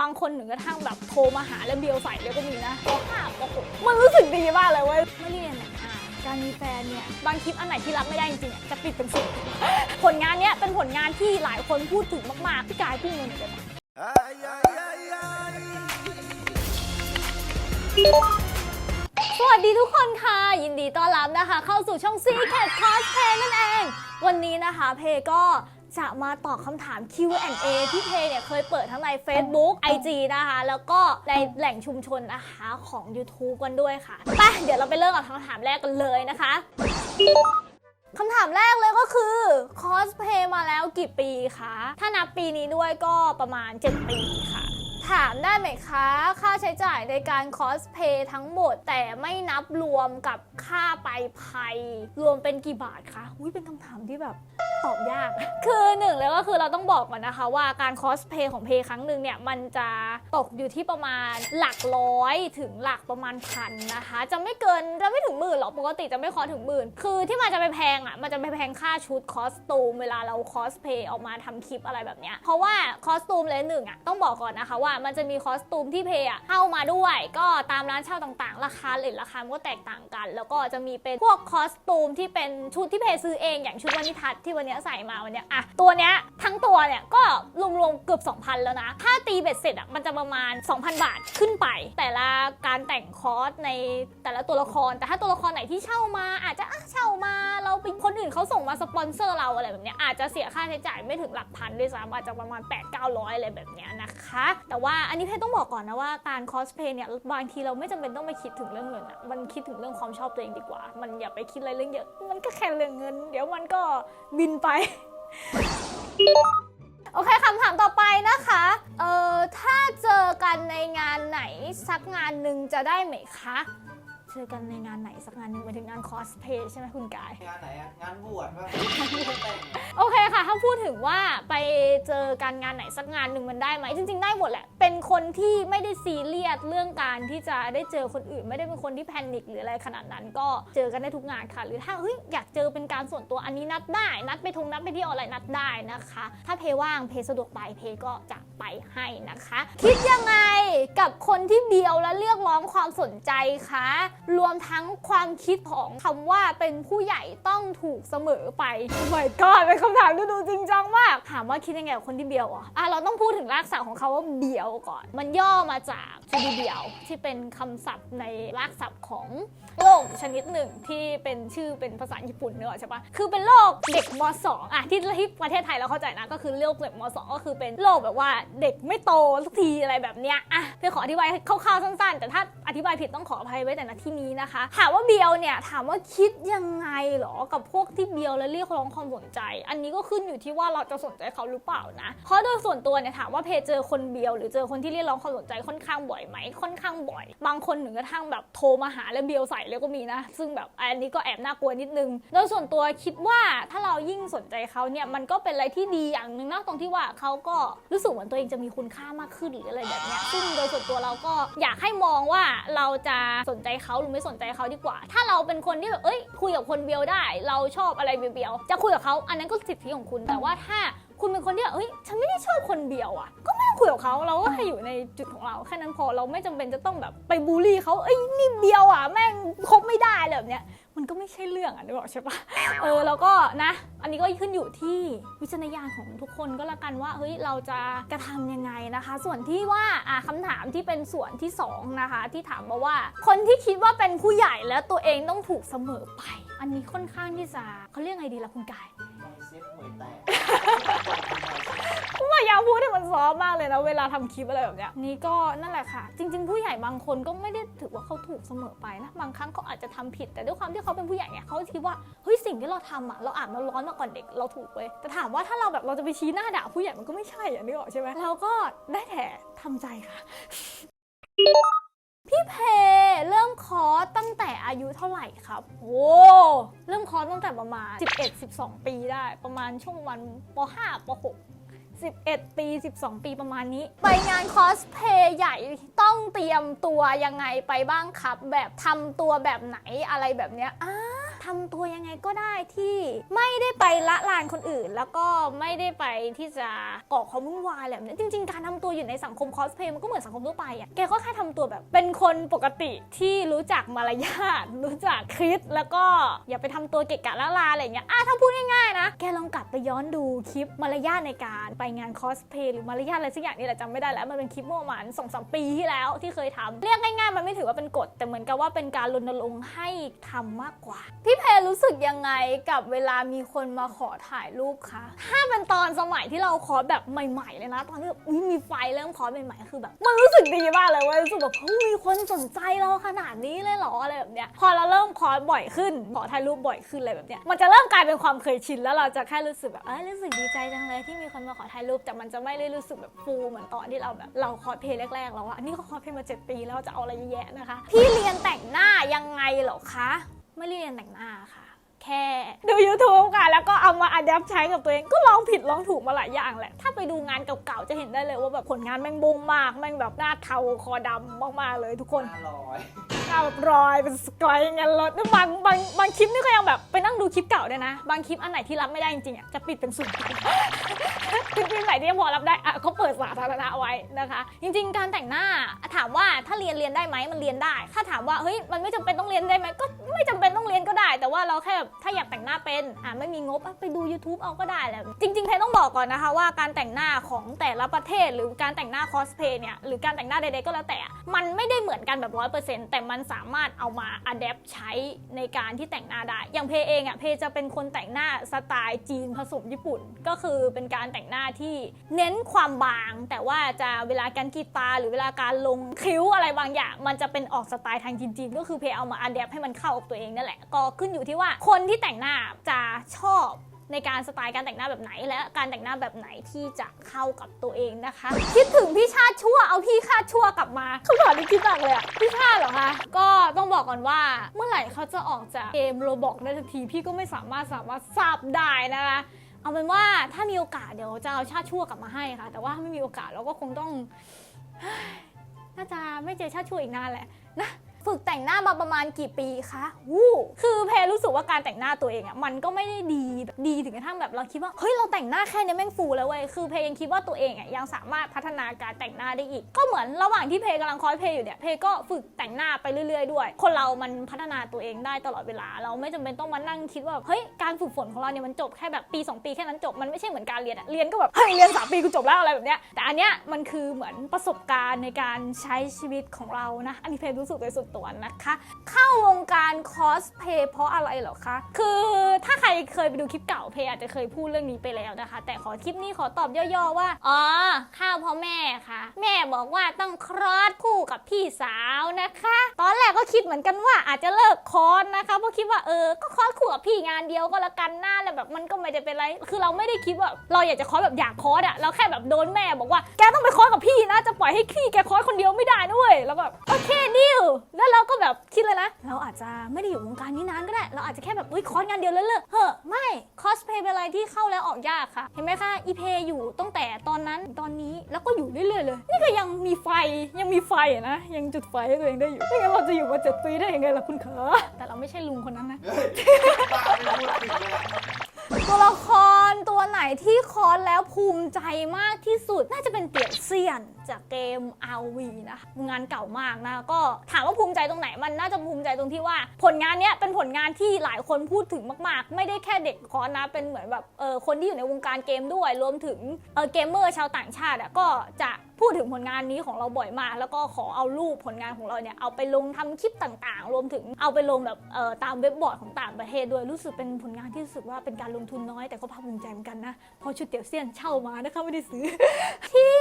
บางคนถึงกระทั่งแบบโทรมาหาแล้วเบียวใส่เลยก็มีนะปห้าปหกมันรู้สึกดีมากเลยเว้ยไม่เรียนเนี่ยอะการมีแฟนเนี่ยบางคลิปอันไหนที่รับไม่ได้จริงๆอะจะปิดเป็นสิบผลงานเนี้ยเป็นผลงานที่หลายคนพูดถึงมากๆพี่กายพูดเงินเลยนะ Ay, ay, ay, ay. สวัสดีทุกคนค่ะ ยินดีต้อนรับนะคะ เข้าสู่ช่อง Secret Cosplay นั่นเอง วันนี้นะคะเพก็ จะมาตอบคำถาม Q&A ที่เพเนี่ยเคยเปิดทั้งใน Facebook IG นะคะ แล้วก็ในแหล่งชุมชนนะคะของ YouTube กันด้วยค่ะไปเดี๋ยวเราไปเริ่มกับคำถามแรกกันเลยนะคะคำถามแรกเลยก็คือคอสเพย์มาแล้วกี่ปีคะ ถ้านับปีนี้ด้วยก็ประมาณ 7 ปีค่ะ ถามได้ไหมคะ ค่าใช้จ่ายในการคอสเพย์ทั้งหมดแต่ไม่นับรวมกับค่าไปภัย รวมเป็นกี่บาทคะอุ้ยเป็นคำถามที่แบบตอบยาก คือหนึ่งเลยก็คือเราต้องบอกก่อนนะคะว่าการคอสเพย์ของเพย์ครั้งหนึ่งเนี่ย มันจะตกอยู่ที่ประมาณหลักร้อยถึงหลักประมาณพันนะคะ จะไม่เกินจะไม่ถึงหมื่นหรอกปกติจะไม่คอถึงหมื่น คือที่มันจะไปแพงอะมันจะไปแพงค่าชุดคอสตูมเวลาเราคอสเพย์ออกมาทำคลิปอะไรแบบเนี้ยเพราะว่าคอสตูมเลยหนึ่งอะต้องบอกก่อนนะคะว่ามันจะมีคอสตูมที่เพย์เข้ามาด้วย ก็ตามร้านเช่าต่างๆ ราคาเลทราคามันก็แตกต่างกัน แล้วก็จะมีเป็นพวกคอสตูมที่เป็นชุดที่เพย์ซื้อเองอย่างชุดวันนิทัศน์ที่วันนี้ใส่มาวันนี้อะตัวเนี้ยทั้งตัวเนี่ยก็รวมๆเกือบ 2,000 แล้วนะ ถ้าตีเบ็ดเสร็จอะมันจะประมาณ 2,000 บาทขึ้นไป แต่ละการแต่งคอสในแต่ละตัวละคร แต่ถ้าตัวละครไหนที่เช่ามา อาจจะอะเช่ามาเราเป็นคนอื่นเขาส่งมาสปอนเซอร์เราอะไรแบบเนี้ยอาจจะเสียค่าใช้จ่ายไม่ถึงหลักพันด้วยซ้ำอาจจะประมาณ 8 9 0 0อะไรแบบเนี้ยนะคะ แต่ว่าอันนี้เพชรต้องบอกก่อนนะว่าการคอสเพย์เนี่ยบางทีเราไม่จำเป็นต้องไปคิดถึงเรื่องเงินอะมันคิดถึงเรื่องความชอบตัวเองดีกว่า มันอย่าไปคิดอะไรเรื่องเยอะ มันก็แค่เรื่องเงิน เดี๋ยวมันก็บินไป โอเคคำถามต่อไปนะคะ เอ่อ ถ้าเจอกันในงานไหนสักงานหนึ่งจะได้ไหมคะ เจอกันในงานไหนสักงานหนึ่งหมายถึงงานคอสเพย์ใช่ไหมคุณกาย งานไหนอะงานบวชป่ะโอเคค่ะ ถ้าพูดถึงว่าไปเจอการงานไหนสักงานหนึ่งมันได้ไหมจริง ๆ ได้หมดแหละ เป็นคนที่ไม่ได้ซีเรียสเรื่องการที่จะได้เจอคนอื่น ไม่ได้เป็นคนที่แพนิคหรืออะไรขนาดนั้นก็เจอกันได้ทุกงานค่ะ หรือถ้าเฮ้ยอยากเจอเป็นการส่วนตัวอันนี้นัดได้ นัดไปทงนัดไปเที่ยวอะไรนัดได้นะคะ ถ้าเพว่างเพสะดวกไปเพก็จะไปให้นะคะ คิดยังไงกับคนที่เบียวและเรียกร้องความสนใจคะรวมทั้งความคิดของคำว่าเป็นผู้ใหญ่ต้องถูกเสมอไป my god เป็นคำถามที่ดูจริงจังมาก ถามว่าคิดยังไงกับคนที่เบียวอะอะ เราต้องพูดถึงรากศัพท์ของเขาว่าเบียวก่อน มันย่อมาจากจูดีเบียวที่เป็นคำศัพท์ในรากศัพท์ของโรคชนิดหนึ่งที่เป็นชื่อเป็นภาษาญี่ปุ่นเนอะใช่ปะคือเป็นโรคเด็กม .2 อะที่ที่ประเทศไทยเราเข้าใจนะ ก็คือโรคเด็กม .2 ก็คือเป็นโรคแบบว่าเด็กไม่โตสักทีอะไรแบบเนี้ยอะเพื่อขออธิบายคร่าวๆสั้นๆ แต่ถ้าอธิบายผิดต้องขออภัยไว้แต่ณที่นี้นะคะถามว่าเบียวเนี่ยถามว่าคิดยังไงเหรอกับพวกที่เบียวและเรียกร้องความสนใจ อันนี้ก็ขึ้นอยู่ที่ว่าเราจะสนใจเขาหรือเปล่านะเพราะโดยส่วนตัวเนี่ยถามว่าเพจเจอคนเบียว หรือเจอคนที่เรียกร้องความสนใจค่อนข้างบ่อยไหมค่อนข้างบ่อย บางคนถึงกระทั่งแบบโทรมาหาแล้วเบียวใส่เลยก็มีนะ ซึ่งแบบอันนี้ก็แอบน่ากลัวนิดนึง โดยส่วนตัวคิดว่าถ้าเรายิ่งสนใจเขาเนี่ยมันก็เป็นอะไรที่ดีอย่างหนึ่งนะตรงที่ว่าเขาก็รู้สึกเหมือนตัวเองจะมีคุณค่ามากขึ้นหรืออะไรแบบนี้ซึ่งโดยส่วนตัวเราก็อยากให้มองว่าเราจะสนใจเขาหรือไม่สนใจเขาดีกว่า ถ้าเราเป็นคนที่แบบเอ้ยคุยกับคนเบียวได้ เราชอบอะไรเบียวๆจะคุยกับเขาอันนั้นก็สิทธิของคุณ แต่ว่าถ้าคุณเป็นคนที่แบบเอ้ยฉันไม่ได้ชอบคนเบียวอะ ก็ไม่ต้องคุยกับเขาเราก็ให้อยู่ในจุดของเราแค่นั้นพอเราไม่จำเป็นจะต้องแบบไปบูลลี่เขาเอ้ยนี่เบียวอะแม่งคบไม่ได้แบบเนี้ย มันก็ไม่ใช่เรื่องอะนึกออกใช่ปะเออแล้วก็นะ อันนี้ก็ขึ้นอยู่ที่วิจารณญาณของทุกคนก็แล้วกันว่าเฮ้ยเราจะกระทำยังไงนะคะ ส่วนที่ว่าอะคำถามที่เป็นส่วนที่สองนะคะที่ถามมาว่า คนที่คิดว่าเป็นผู้ใหญ่แล้วตัวเองต้องถูกเสมอไป อันนี้ค่อนข้างที่จะเขาเรียกไงดีล่ะคุณกายเซ็ตหวยแตก พยายามพูดให้มันซอฟมากเลยนะเวลาทำคลิปอะไรแบบเนี้ยนี่ก็นั่นแหละค่ะ จริง ๆ ผู้ใหญ่บางคนก็ไม่ได้ถือว่าเขาถูกเสมอไปนะบางครั้งเขาอาจจะทำผิด แต่ด้วยความที่เขาเป็นผู้ใหญ่เนี่ยเขาคิดว่าเฮ้ยสิ่งที่เราทำอะเราอ่านมาร้อนมาก่อนเด็กเราถูกเว้ยแต่ถามว่าถ้าเราแบบเราจะไปชี้หน้าด่าผู้ใหญ่มันก็ไม่ใช่อะนึกออกใช่ไหมเราก็ได้แต่ทำใจค่ะพี่เพเริ่มคอร์สตั้งแต่อายุเท่าไหร่ครับโอ้เริ่มคอร์สตั้งแต่ประมาณ 11-12 ปีได้ ประมาณช่วงวันป .5 ป .6 11 ปี 12 ปีประมาณนี้ ไปงานคอสเพย์ใหญ่ต้องเตรียมตัวยังไงไปบ้างครับ แบบทำตัวแบบไหนอะไรแบบเนี้ยอ่า ทำตัวยังไงก็ได้ที่ไม่ได้ไปละลานคนอื่น แล้วก็ไม่ได้ไปที่จะก่อความวุ่นวายอะไรแบบนี้จริง ๆ การทำตัวอยู่ในสังคมคอสเพลย์มันก็เหมือนสังคมทั่วไปอะแกก็แค่ทำตัวแบบ เป็นคนปกติที่รู้จักมารยาทรู้จักคิดแล้วก็อย่าไปทำตัวเกะกะละลานอะไรอย่างเงี้ยอะถ้าพูดง่ายๆนะ แกลองกลับไปย้อนดูคลิปมารยาทในการไปงานคอสเพลย์หรือมารยาทอะไรสักอย่างนี่แหละจำไม่ได้แล้วมันเป็นคลิปเมื่อประมาณสองสามปีที่แล้วที่เคยทำเรียกง่ายๆ มันไม่ถือว่าเป็นกฎแต่เหมือนกับว่าเป็นการรณรงค์ให้ทำมากกว่าพี่เพรู้สึกยังไงกับเวลามีคนมาขอถ่ายรูปคะ ถ้าเป็นตอนสมัยที่เราคอแบบใหม่ๆเลยนะ ตอนที่แบบอุ๊ยมีไฟเริ่มคอใหม่ๆคือแบบ มันรู้สึกดีมากเลยเว่ารู้สึกแบบเฮ้ยมีคนสนใจเราขนาดนี้เลยเหรออะไรแบบเนี้ย พอเราเริ่มคอบ่อยขึ้น ขอถ่ายรูปบ่อยขึ้นอะไรแบบเนี้ย มันจะเริ่มกลายเป็นความเคยชินแล้วเราจะแค่รู้สึกแบบเอ้ยรู้สึกดีใจจังเลยที่มีคนมาขอถ่ายรูป แต่มันจะไม่ได้รู้สึกแบบฟูเหมือนตอนที่เราแบบเราคอสเพลย์แรกๆแล้วอะนนี้ก็คอสเพลย์มาเจ็ดปีแล้วจะเอาอะไรเยอะแยะนะคะ พี่เรียนแต่งหน้ายังไงเหรอคะ ไม่เรียนแต่งหน้าค่ะ แค่ดู YouTube ค่ะ แล้วก็เอามาอัดแอปใช้กับตัวเองก็ลองผิดลองถูกมาหลายอย่างแหละ ถ้าไปดูงานเก่าๆ จะเห็นได้เลยว่าแบบผลงานแม่งบงมาก แม่งแบบหน้าเทาคอดำมากๆเลยทุกคนห้าร้อยหน้าแบบรอยเป็นสกอยอย่างเงี้ยรถบางบางบางคลิปนี่ก็ยังแบบไปนั่งดูคลิปเก่าด้วยนะ บางคลิปอันไหนที่รับไม่ได้จริงๆอะจะปิดเป็นสุ่มคลิปไหนที่ยังพอรับได้อะเขาเปิดสาธารณะไว้นะคะ จริง ๆ การแต่งหน้าถามว่าถ้าเรียนเรียนได้ไหมมันเรียนได้ ถ้าถามว่าเฮ้ยมันไม่จำเป็นต้องเรียนได้ไหมก็ไม่จำเป็นต้องเรียนก็ได้ แต่ว่าเราแค่แบบถ้าอยากแต่งหน้าเป็นอะไม่มีงบอะไปดู YouTube เอาก็ได้แหละจริงๆเพต้องบอกก่อนนะคะว่าการแต่งหน้าของแต่ละประเทศ หรือการแต่งหน้าคอสเพย์เนี่ยหรือการแต่งหน้าใดๆก็แล้วแต่ มันไม่ได้เหมือนกันแบบร้อยเปอร์เซ็นต์แต่มันสามารถเอามาอัดแอปใช้ในการที่แต่งหน้าได้ อย่างเพเองอะเพจะเป็นคนแต่งหน้าสไตล์จีนผสมญี่ปุ่น ก็คือเป็นการแต่งหน้าที่เน้นความบาง แต่ว่าจะเวลาการกีตาหรือเวลาการลงคิ้วอะไรบางอย่าง มันจะเป็นออกสไตล์ทางจีนๆก็คือเพเอามาอัดแอปให้มันเข้ากับตัวเองนั่นแหละก็ขึ้นอยู่ที่ว่าคนที่แต่งหน้าจะชอบในการสไตล์การแต่งหน้าแบบไหน และการแต่งหน้าแบบไหนที่จะเข้ากับตัวเองนะคะ คิดถึงพี่ชาติชั่วเอาพี่ชาติชั่วกลับมาคำถามนี้คิดมากเลยอะพี่ชาติเหรอคะก็ต้องบอกก่อนว่าเมื่อไหร่เขาจะออกจากเกมโรบอกได้ทันทีพี่ก็ไม่สามารถสามารถทราบได้นะคะเอาเป็นว่าถ้ามีโอกาสเดี๋ยวจะเอาชาติชั่วกลับมาให้ค่ะ แต่ว่าไม่มีโอกาสเราก็คงต้องน่าจะไม่เจอชาติชั่วอีกนานแหละนะ ฝึกแต่งหน้ามาประมาณกี่ปีคะวู้คือเพรู้สึกว่าการแต่งหน้าตัวเองอะมันก็ไม่ได้ดีแบบดีถึงกระทั่งแบบเราคิดว่าเฮ้ยเราแต่งหน้าแค่เนี้ยแม่งฟูแล้วเว้ยคือเพยังคิดว่าตัวเองอะยังสามารถพัฒนาการแต่งหน้าได้อีก ก็เหมือนระหว่างที่เพกำลังคอยเพอยู่เนี่ยเพก็ฝึกแต่งหน้าไปเรื่อย ๆ ด้วย คนเรามันพัฒนาตัวเองได้ตลอดเวลา เราไม่จำเป็นต้องมานั่งคิดว่าเฮ้ยการฝึกฝนของเราเนี่ยมันจบแค่แบบปี 2 ปีแค่นั้นจบมันไม่ใช่เหมือนการเรียนอะเรียนก็แบบเฮ้ยเรียนสามปีกูจบแล้วอะไรแบบเนี้ยแต่อันเนี้ยมันคือเหมือนประสบการณ์ในการใช้ชีวิตของเรานะอันนี้เพรู้สึกโดยส่วนตัวนะคะ เข้าวงการคอสเพย์เพราะอะไรเหรอคะ คือถ้าใครเคยไปดูคลิปเก่าเพย์อาจจะเคยพูดเรื่องนี้ไปแล้วนะคะ แต่ขอคลิปนี้ขอตอบย่อๆว่า อ๋อ ข้าวเพราะแม่ค่ะ แม่บอกว่าต้องคลอดคู่กับพี่สาวนะคะ ตอนแรกก็คิดเหมือนกันว่าอาจจะเลิกคอสนะคะเพราะคิดว่าเออ ก็คอสคู่กับพี่งานเดียวก็แล้วกันหน้าแล้วแบบมันก็ไม่ได้เป็นไร คือเราไม่ได้คิดว่าเราอยากจะคอสแบบอยากคอสอะเราแค่แบบโดนแม่บอกว่าแกต้องไปคอสกับพี่นะจะปล่อยให้พี่แกคอสคนเดียวไม่ได้นะเว้ยแล้วแบบโอเคดิวแแล้วเราก็แบบคิดเลยนะ เราอาจจะไม่ได้อยู่วงการนี้นานก็ได้ เราอาจจะแค่แบบอุ้ยคอร์สงานเดียวแล้วเลิกเฮ้อไม่คอสเพย์เป็นอะไรที่เข้าแล้วออกยากค่ะ เห็นไหมคะอีเพย์อยู่ตั้งแต่ตอนนั้นตอนนี้แล้วก็อยู่เรื่อยๆเลย นี่ก็ยังมีไฟยังมีไฟนะ ยังจุดไฟให้ตัวเองได้อยู่ไม่งั้นเราจะอยู่มาเจ็ดปีได้ยังไงล่ะคุณเขาแต่เราไม่ใช่ลุงคนนั้นนะ บ้าไม่พูดถึงเลยอะ ตัวละครตัวไหนที่คอสแล้วภูมิใจมากที่สุด น่าจะเป็นเตี่ยเซียนจากเกม RV นะคะงานเก่ามากนะก็ถามว่าภูมิใจตรงไหนมันน่าจะภูมิใจตรงที่ว่า ผลงานเนี้ยเป็นผลงานที่หลายคนพูดถึงมาก ๆ ไม่ได้แค่เด็กคอสนะเป็นเหมือนแบบเออคนที่อยู่ในวงการเกมด้วย รวมถึงเออเกมเมอร์ชาวต่างชาติอะก็จะพูดถึงผลงานนี้ของเราบ่อยมาก แล้วก็ขอเอารูปผลงานของเราเนี่ยเอาไปลงทำคลิปต่างๆ รวมถึงเอาไปลงแบบเอ่อตามเว็บบอร์ดของต่างประเทศด้วยรู้สึกเป็นผลงานที่รู้สึกว่าเป็นการลงทุนน้อยแต่ก็ภาคภูมิใจเหมือนกันนะเพราะชุดเตี๋ยวเซียนเช่ามานะคะไม่ได้ซื้อ ที่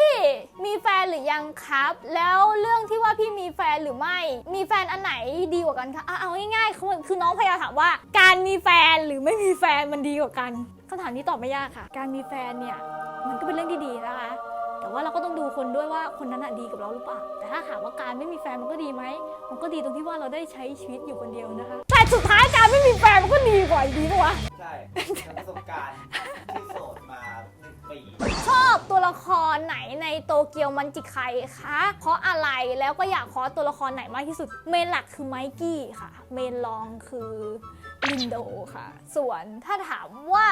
มีแฟนหรือยังครับ แล้วเรื่องที่ว่าพี่มีแฟนหรือไม่ มีแฟนอันไหนดีกว่ากันคะเอาง่ายๆคือคือน้องพยายามถามว่า การมีแฟนหรือไม่มีแฟนมันดีกว่ากันคำถามนี้ตอบไม่ยากค่ะ การมีแฟนเนี่ยมันก็เป็นเรื่องที่ดีนะคะ ว่าเราก็ต้องดูคนด้วยว่าคนนั้นอะดีกับเราหรือเปล่า แต่ถ้าถามว่าการไม่มีแฟนมันก็ดีไหม มันก็ดีตรงที่ว่าเราได้ใช้ชีวิตอยู่คนเดียวนะคะ แต่สุดท้ายการไม่มีแฟนมันก็ดีกว่าอยู่ดีปะวะ ใช่จากประสบการณ์ที่โสดมาหนึ่งปีชอบตัวละครไหนในโตเกียวมันจิไคคะ เพราะอะไรแล้วก็อยากคอสตัวละครไหนมากที่สุด เมนหลักคือไมกี้ค่ะ เมนรองคือ ลินโดค่ะ ส่วนถ้าถามว่า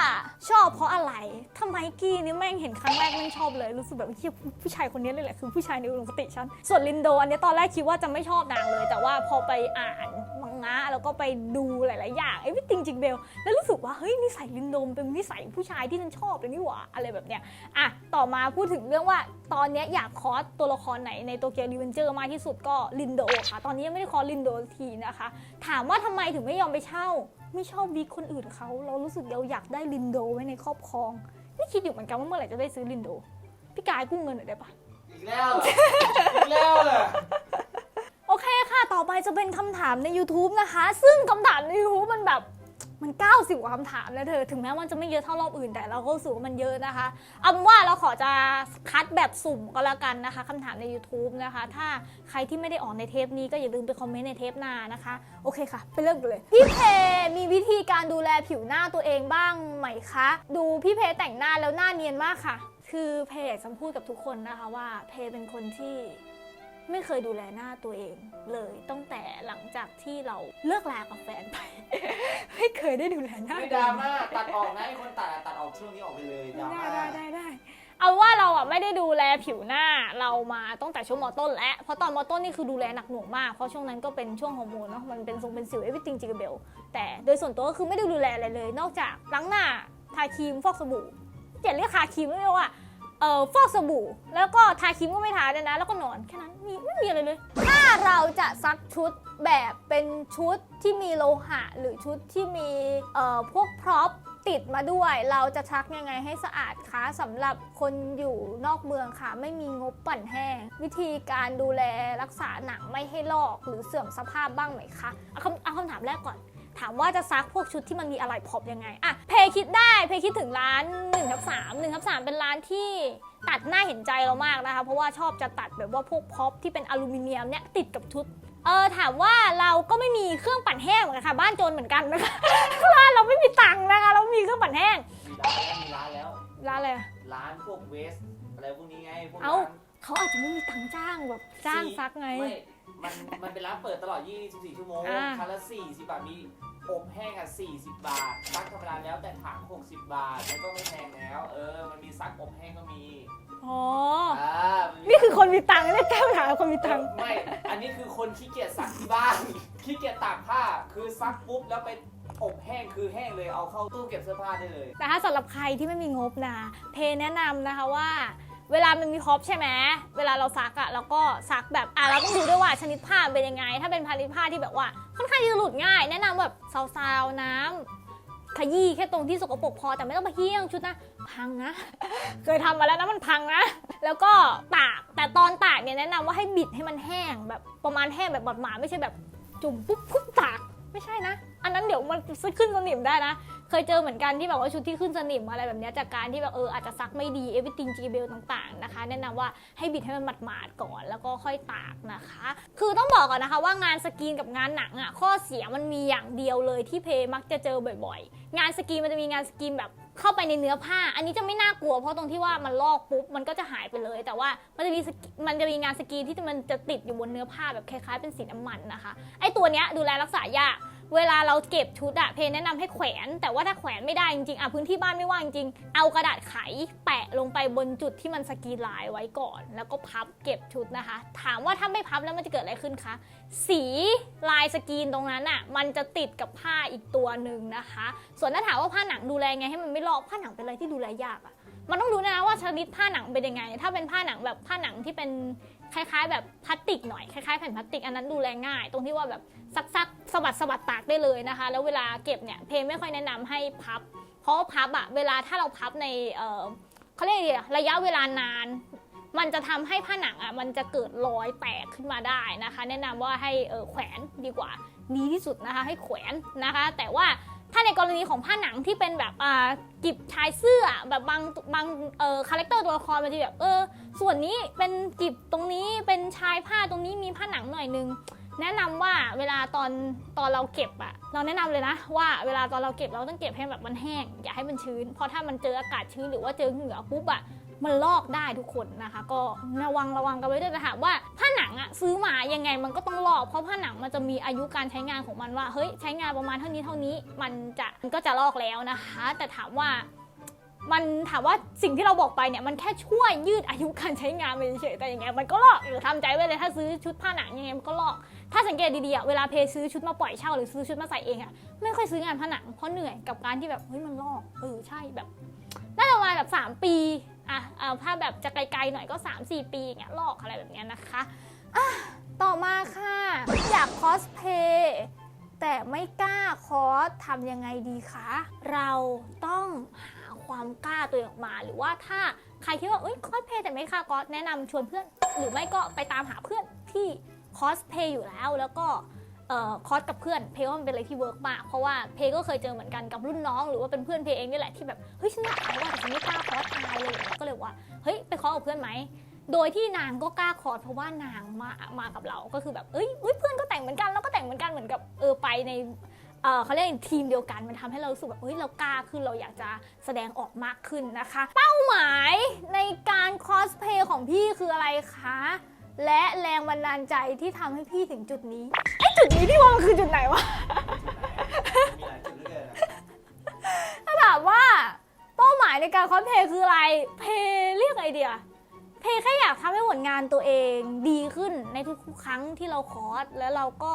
ชอบเพราะอะไรทำไมกี้นี่แม่งเห็นครั้งแรกแม่งชอบเลย รู้สึกแบบเฮียผู้ชายคนนี้เลยแหละคือผู้ชายในอุดมคติฉัน ส่วนลินโดอันนี้ตอนแรกคิดว่าจะไม่ชอบนางเลย แต่ว่าพอไปอ่านมังงะแล้วก็ไปดูหลาย ๆ อย่างไอ้วิติงจิงเบลแล้วรู้สึกว่าเฮ้ยนิสัยลินโดมเป็นนิสัยผู้ชายที่ฉันชอบเลยนี่หว่าอะไรแบบเนี้ยอะต่อมาพูดถึงเรื่องว่าตอนนี้อยากคอสตัวละครไหนในโตเกียวรีเวนเจอร์มากที่สุดก็ลินโดค่ะ ตอนนี้ยังไม่ได้คอสลินโดทีนะคะ ถามว่าทำไมถึงไม่ยอมไปเช่า ไม่ชอบวิกคนอื่นเขาเรารู้สึกเราอยากได้ลินโดไว้ในครอบครองนี่คิดอยู่เหมือนกันว่าเมื่อไหร่จะได้ซื้อลินโด พี่กายกู้เงินหน่อยได้ปะอีกแล้วเหรออีกแล้วเหรอโอเคค่ะ ต่อไปจะเป็นคำถามใน YouTube นะคะ ซึ่งคำถามใน YouTube มันแบบ มัน 90กว่าคำถามนะเธอ ถึงแม้มันจะไม่เยอะเท่ารอบอื่นแต่เราก็รู้สึกว่ามันเยอะนะคะ เอาเป็นว่าเราขอจะคัดแบบสุ่มก็แล้วกันนะคะคำถามใน YouTube นะคะ ถ้าใครที่ไม่ได้ออกในเทปนี้ก็อย่าลืมไปคอมเมนต์ในเทปหน้านะคะ โอเคค่ะ ไปเริ่มกันเลย พี่เพมีวิธีการดูแลผิวหน้าตัวเองบ้างไหมคะ ดูพี่เพแต่งหน้าแล้วหน้าเนียนมากค่ะ คือเพอยากจะพูดกับทุกคนนะคะว่าเพเป็นคนที่ ไม่เคยดูแลหน้าตัวเองเลยตั้งแต่หลังจากที่เราเลิกลากับแฟนไป ไม่เคยได้ดูแลหน้าไม่ตัวดราเองม่าตัดออกนะไอ้คนตัดอะตัดออกช่วงนี้ออกไปเลยดราม่าได้ได้ได้ได้เอาว่าเราอะไม่ได้ดูแลผิวหน้าเรามาตั้งแต่ช่วงมต้นแล้วเพราะตอนมต้นนี่คือดูแลหนักหน่วงมากเพราะช่วงนั้นก็เป็นช่วงฮอร์โมนเนาะมันเป็นทรงเป็นสิวเอวิติงจิกเบลแต่โดยส่วนตัวก็คือไม่ได้ดูแลอะไรเลย นอกจากล้างหน้าทาครีมฟอกสบู่อย่าเรียกทาครีมเรียกว่า เอ่อฟอกสบู่ แล้วก็ทาครีมก็ไม่ทาด้วยนะ แล้วก็นอนแค่นั้นมีไม่มีอะไรเลย ถ้าเราจะซักชุดแบบเป็นชุดที่มีโลหะ หรือชุดที่มีเอ่อพวกพร็อพติดมาด้วย เราจะซักยังไงให้สะอาดคะสำหรับคนอยู่นอกเมืองค่ะ ไม่มีงบปั่นแห้ง วิธีการดูแลรักษาหนังไม่ให้ลอกหรือเสื่อมสภาพบ้างไหมคะเอาคำเอาคำถามแรกก่อน ถามว่าจะซักพวกชุดที่มันมีอะไรพอบยังไงอะเพคิดได้เพคิดถึงร้าน1ทับ3 1ทับ3เป็นร้านที่ตัดหน้าเห็นใจเรามากนะคะเพราะว่าชอบจะตัดแบบว่าพวกพ็อปที่เป็นอลูมิเนียมเนี่ยติดกับชุดเออถามว่าเราก็ไม่มีเครื่องปั่นแห้งเหมือนกันค่ะ บ้านโจรเหมือนกันนะคะร้านเราไม่มีตังค์นะคะ เราไม่มีเครื่องปั่นแห้งมีร้านแล้วมีร้านแล้วร้านอะไรอะร้านพวกเวสอะไรพวกนี้ไงพวกเอ้าร้านเขาอาจจะไม่มีตังค์จ้างแบบจ้างซักไงไม่มันมันเป็นร้านเปิดตลอด 24 ชั่วโมงอ่า คันละ40 บาท มีอบแห้งอะ 40 บาทซักธรรมดาแล้วแต่ถัง60 บาท แล้วก็ไม่แพงแล้ว เออ มันมีซักอบแห้งก็มีอ๋อ อ่ามัมีนี่คือคนมีตังค์เนี่ยแก้ปัญหาคนมีตังค์ ไม่ อันนี้คือคนขี้เกียจซักที่บ้าน ขี้เกียจตากผ้า คือซักปุ๊บแล้วไปอบแห้งคือแห้งเลย เอาเข้าตู้เก็บเสื้อผ้าได้เลย แต่ถ้าสำหรับใครที่ไม่มีงบนะ เพแนะนำนะคะว่า เวลามันมีครอปใช่ไหมเวลาเราซักอะเราก็ซักแบบอะเราต้องดูด้วยว่าชนิดผ้าเป็นยังไง ถ้าเป็นชนิดผ้าที่แบบว่าค่อนข้างจะหลุดง่าย แนะนำแบบซาวๆน้ำขยี้แค่ตรงที่สกปรกพอแต่ไม่ต้องไปเฮี้ยงชุดนะพังนะ เคยทำมาแล้วนะมันพังนะ แล้วก็ตากแต่ตอนตากเนี่ยแนะนำว่าให้บิดให้มันแห้งแบบประมาณแห้งแบบบดหมาไม่ใช่แบบจุ่มปุ๊บปุ๊บตากไม่ใช่นะ อันนั้นเดี๋ยวมันขึ้นสนิมได้นะ เคยเจอเหมือนกันที่แบบว่าชุดที่ขึ้นสนิมอะไรแบบนี้จากการที่แบบเอออาจจะซักไม่ดีเอวิติงจีเบลต่างๆนะคะ แนะนำว่าให้บิดให้มันหมาดๆก่อนแล้วก็ค่อยตากนะคะ คือต้องบอกก่อนนะคะว่างานสกรีนกับงานหนังอะข้อเสียมันมีอย่างเดียวเลยที่เพมักจะเจอบ่อยๆ งานสกรีนมันจะมีงานสกรีนแบบเข้าไปในเนื้อผ้า อันนี้จะไม่น่ากลัวเพราะตรงที่ว่ามันลอกปุ๊บมันก็จะหายไปเลย แต่ว่ามันจะมีมันจะมีงานสกรีนที่มันจะติดอยู่บนเนื้อผ้าแบบคล้ายๆเป็นสีน้ำมันนะคะ ไอตัวเนี้ยดูแลรักษายาก เวลาเราเก็บชุดอะเพนแนะนำให้แขวน แต่ว่าถ้าแขวนไม่ได้จริงๆอะพื้นที่บ้านไม่ว่างจริงเอากระดาษไขแปะลงไปบนจุดที่มันสกีลายไว้ก่อน แล้วก็พับเก็บชุดนะคะ ถามว่าถ้าไม่พับแล้วมันจะเกิดอะไรขึ้นคะสีลายสกีนตรงนั้นอะมันจะติดกับผ้าอีกตัวหนึ่งนะคะ ส่วนถ้าถามว่าผ้าหนังดูแลไงให้มันไม่ลอกผ้าหนังเป็นอะไรที่ดูแลยากอะมันต้องดูนะว่าชนิดผ้าหนังเป็นยังไง ถ้าเป็นผ้าหนังแบบผ้าหนังที่เป็น คล้ายๆ แบบพลาสติกหน่อยคล้ายๆแผ่นพลาสติกอันนั้นดูแลง่าย ตรงที่ว่าแบบซักซักสะบัดสะบัดตากได้เลยนะคะ แล้วเวลาเก็บเนี่ยเพลงไม่ค่อยแนะนำให้พับ เพราะพับอะเวลาถ้าเราพับในเขาเรียกอะไระระยะเวลานาน มันจะทำให้ผ้าหนังอะมันจะเกิดรอยแตกขึ้นมาได้นะคะ แนะนำว่าให้แขวนดีกว่าดีที่สุดนะคะ ให้แขวนนะคะ แต่ว่า ถ้าในกรณีของผ้าหนังที่เป็นแบบอ่ากิบชายเสื้อแบบบางบางเออคาแรคเตอร์ตัวละครมันจะแบบเออ ส่วนนี้เป็นกิบตรงนี้เป็นชายผ้าตรงนี้มีผ้าหนังหน่อยนึงแนะนำว่าเวลาตอนตอนเราเก็บอะเราแนะนำเลยนะว่าเวลาตอนเราเก็บเราต้องเก็บให้แบบมันแห้ง อย่าให้มันชื้น เพราะถ้ามันเจออากาศชื้นหรือว่าเจอเหงื่อปุ๊บอะ มันลอกได้ทุกคนนะคะ ก็ระวังระวังกันไว้ด้วยแต่ถามว่าผ้าหนังอะซื้อมายังไงมันก็ต้องลอกเพราะผ้าหนังมันจะมีอายุการใช้งานของมันว่าเฮ้ยใช้งานประมาณเท่านี้เท่านี้มันจะมันก็จะลอกแล้วนะคะ แต่ถามว่ามันถามว่าสิ่งที่เราบอกไปเนี่ยมันแค่ช่วยยืดอายุการใช้งานไปเฉยแต่ยังไงมันก็ลอกหรือทำใจไว้เลยถ้าซื้อชุดผ้าหนังยังไงมันก็ลอก ถ้าสังเกตดีๆอะเวลาเพย์ซื้อชุดมาปล่อยเช่าหรือซื้อชุดมาใส่เองอะไม่ค่อยซื้องานผ้าหนังเพราะเหนื่อยกับการที่แบบเฮ้ยมันลอกเออใช่แบบ น่าจะประมาณแบบ 3 ปีอะเอาถ้าแบบจะไกลๆหน่อยก็ 3-4 ปีอย่างเงี้ยลอกอะไรแบบเนี้ยนะคะอะต่อมาค่ะ อยากคอสเพย์แต่ไม่กล้าคอสทำยังไงดีคะ เราต้องหาความกล้าตัวเองออกมาหรือว่าถ้าใครคิดว่าเอ้ยคอสเพย์แต่ไม่กล้าคอสแนะนำชวนเพื่อน หรือไม่ก็ไปตามหาเพื่อนที่คอสเพย์อยู่แล้วแล้วก็ เอ่อคอสกับเพื่อน เพย์ว่ามันเป็นอะไรที่เวิร์กมาก เพราะว่าเพยก็เคยเจอเหมือนกันกับรุ่นน้อง หรือว่าเป็นเพื่อนเพเองนี่แหละที่แบบเฮ้ยฉันอยากคอสว่าแต่ฉันไม่กล้าคอสอายเลยก็เลยว่าเฮ้ยไปคอสกับเพื่อนไหมโดยที่นางก็กล้าคอร์สเพราะว่านางมามากับเราก็คือแบบเอ้ยเพื่อนก็แต่งเหมือนกันเราก็แต่งเหมือนกันเหมือนกับเออไปในเขาเรียกทีมเดียวกันมันทำให้เราสึกแบบเฮ้ยเรากล้าขึ้นเราอยากจะแสดงออกมากขึ้นนะคะ เป้าหมายในการคอสเพย์ของพี่คืออะไรคะ และแรงบันดาลใจที่ทำให้พี่ถึงจุดนี้ไอ้จุดนี้ที่ว่ามันคือจุดไหนวะ มีหลายจุดเหลือเกินอะถ้าถามว่าเป้าหมายในการคอสเพลย์คืออะไร เพลย์เรียกไอเดีย เพลย์แค่อยากทำให้ผลงานตัวเองดีขึ้นในทุกๆ ครั้งที่เราคอสแล้วเราก็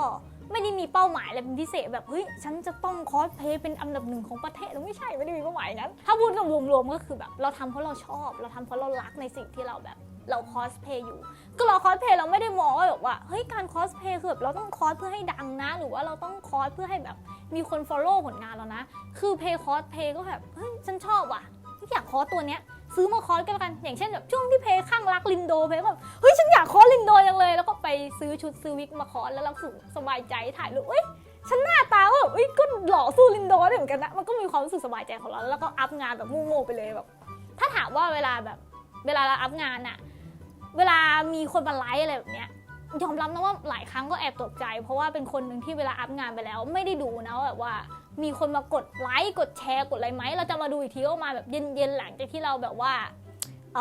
ไม่ได้มีเป้าหมายอะไรเป็นพิเศษแบบเฮ้ยฉันจะต้องคอสเพลย์เป็นอันดับหนึ่งของประเทศไม่ใช่ไม่ได้มีเป้าหมายนั้น ถ้าพูดกันรวมๆก็คือแบบเราทำเพราะเราชอบ เราทำเพราะเรารักในสิ่งที่เราแบบ เราคอสเพย์อยู่ ก็เราคอสเพย์เราไม่ได้มองว่าแบบว่าเฮ้ยการคอสเพย์คือแบบเราต้องคอสเพื่อให้ดังนะ หรือว่าเราต้องคอสเพื่อให้แบบมีคน follow ผลงานเรานะ คือเพย์คอสเพย์ก็แบบเฮ้ยฉันชอบว่ะอยากคอสตัวเนี้ยซื้อมาคอสกันแล้วกัน อย่างเช่นแบบช่วงที่เพย์ข้างรักลินโดเพย์ก็แบบเฮ้ยฉันอยากคอสลินโดจังเลย แล้วก็ไปซื้อชุดซื้อวิกมาคอสแล้วเรารู้สึกสบายใจถ่ายรูปเอ้ยฉันหน้าตาก็แบบเอ้ยก็หล่อสู้ลินโดได้เหมือนกันนะ มันก็มีความรู้สึกสบายใจของเรา แล้วก็อัพงานแบบโง่ๆไปเลยแบบ ถ้าถามว่าเวลาแบบ เวลาเราอัพงานอะ เวลามีคนมาไลค์อะไรแบบเนี้ยยอมรับนะว่าหลายครั้งก็แอบตกใจ เพราะว่าเป็นคนหนึ่งที่เวลาอัพงานไปแล้ว ไม่ได้ดูนะว่าแบบว่า มีคนมากดไลค์กดแชร์กดอะไรไหมเราจะมาดูอีกทีก็มาแบบเย็นๆหลังจากที่เราแบบว่าเ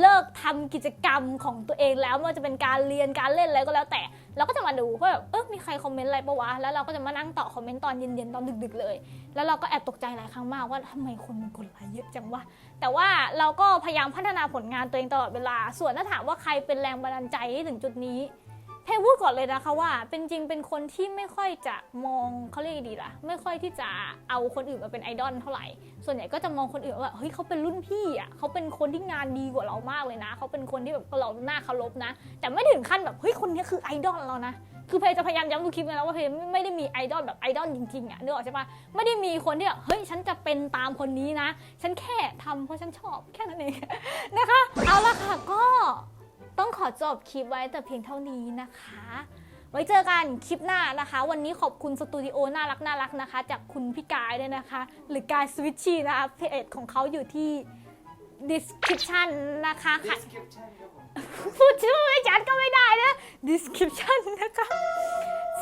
เลิกทำกิจกรรมของตัวเองแล้วไม่ว่าจะเป็นการเรียนการเล่นอะไรก็แล้วแต่ เราก็จะมาดูว่าแบบเออมีใครคอมเมนต์อะไรปะวะแล้วเราก็จะมานั่งตอบคอมเมนต์ตอนเย็นๆตอนดึก ๆ เลย แล้วเราก็แอบตกใจหลายครั้งมากว่าทำไมคนมันกดไลค์เยอะจังวะ แต่ว่าเราก็พยายามพัฒนาผลงานตัวเองตลอดเวลา ส่วนถ้าถามว่าใครเป็นแรงบันดาลใจให้ถึงจุดนี้ เพย์พูดก่อนเลยนะคะว่า เป็นจริงเป็นคนที่ไม่ค่อยจะมองเขาเรียกดีล่ะ ไม่ค่อยที่จะเอาคนอื่นมาเป็นไอดอลเท่าไหร่ ส่วนใหญ่ก็จะมองคนอื่นว่าเฮ้ยเขาเป็นรุ่นพี่อะเขาเป็นคนที่งานดีกว่าเรามากเลยนะเขาเป็นคนที่แบบเราหน้าเคารพนะ แต่ไม่ถึงขั้นแบบเฮ้ยคนนี้คือไอดอลเรานะคือเพย์จะพยายามย้ำทุกคลิปเลยนะว่าเพย์ไม่ได้มีไอดอลแบบไอดอลจริงๆอะนึกออกใช่ปะไม่ได้มีคนที่แบบเฮ้ยฉันจะเป็นตามคนนี้นะ ฉันแค่ทำเพราะฉันชอบแค่นั้นเองนะคะ เอาละค่ะก็ ต้องขอจบคลิปไว้แต่เพียงเท่านี้นะคะ ไว้เจอกันคลิปหน้านะคะ วันนี้ขอบคุณสตูดิโอน่ารักน่ารักนะคะ จากคุณพี่กายด้วยนะคะ หรือกายสวิตชี่นะคะเพจของเขาอยู่ที่ description นะคะค่ะ description ครับผมพูดชื่อไม่ชัดก็ไม่ได้นะ description นะคะ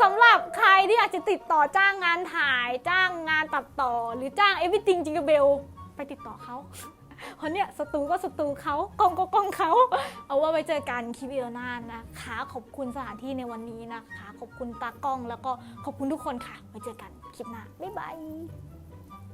สำหรับใครที่อยากจะติดต่อจ้างงานถ่าย จ้างงานตัดต่อ หรือจ้าง everything จิงก e เบลไปติดต่อเขา เพราะเนี่ยศัตรูก็ศัตรูเขากองก็กองเขา เอาว่าไว้เจอกันคลิปวิดีโอหน้านะคะ ขอบคุณสถานที่ในวันนี้นะคะ ขอบคุณตากล้องแล้วก็ขอบคุณทุกคนค่ะไว้เจอกันคลิปหน้าบ๊ายบาย